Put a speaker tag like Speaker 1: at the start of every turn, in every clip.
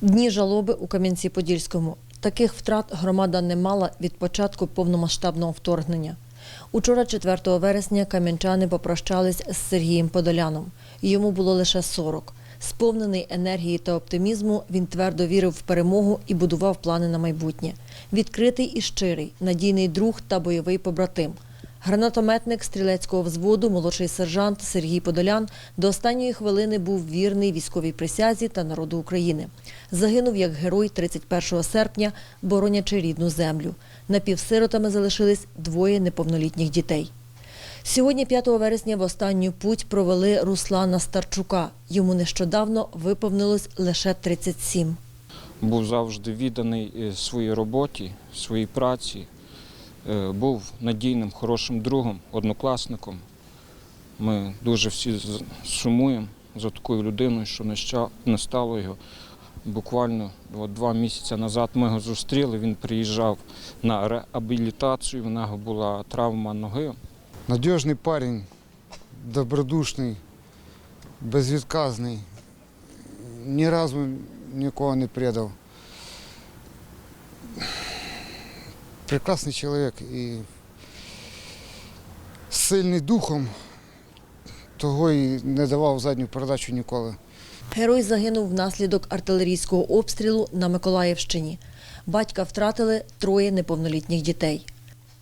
Speaker 1: Дні жалоби у Кам'янці-Подільському. Таких втрат громада не мала від початку повномасштабного вторгнення. Учора, 4 вересня, кам'янчани попрощались з Сергієм Подоляном. Йому було лише 40. Сповнений енергії та оптимізму, він твердо вірив в перемогу і будував плани на майбутнє. Відкритий і щирий, надійний друг та бойовий побратим. Гранатометник стрілецького взводу, молодший сержант Сергій Подолян до останньої хвилини був вірний військовій присязі та народу України. Загинув як герой 31 серпня, боронячи рідну землю. Напівсиротами залишились двоє неповнолітніх дітей. Сьогодні, 5 вересня, в останню путь провели Руслана Старчука. Йому нещодавно виповнилось лише 37.
Speaker 2: був завжди відданий е, своїй роботі, своїй праці, був надійним, хорошим другом, однокласником. Ми дуже всі сумуємо за такою людиною, що не не стало його. Буквально от два місяці назад ми його зустріли. Він приїжджав на реабілітацію, в нього була травма ноги.
Speaker 3: Надіжний парень, добродушний, безвідказний. Ні разу нікого не предав. Прекрасний чоловік і сильний духом, того і не давав задню передачу ніколи.
Speaker 1: Герой загинув внаслідок артилерійського обстрілу на Миколаївщині. Батька втратили троє неповнолітніх дітей.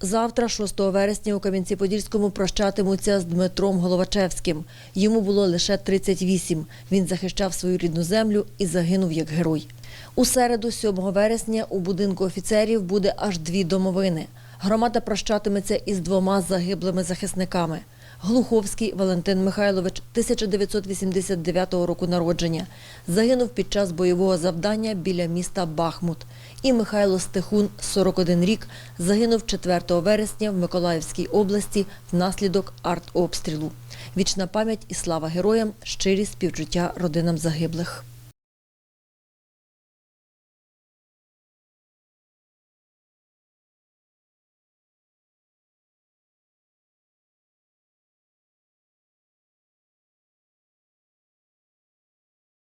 Speaker 1: Завтра, 6 вересня, у Кам'янці-Подільському прощатимуться з Дмитром Головачевським. Йому було лише 38. Він захищав свою рідну землю і загинув як герой. У середу, 7 вересня, у будинку офіцерів буде аж дві домовини. Громада прощатиметься із двома загиблими захисниками. Глуховський Валентин Михайлович, 1989 року народження, загинув під час бойового завдання біля міста Бахмут. І Михайло Стехун, 41 рік, загинув 4 вересня в Миколаївській області внаслідок артобстрілу. Вічна пам'ять і слава героям, щирі співчуття родинам загиблих.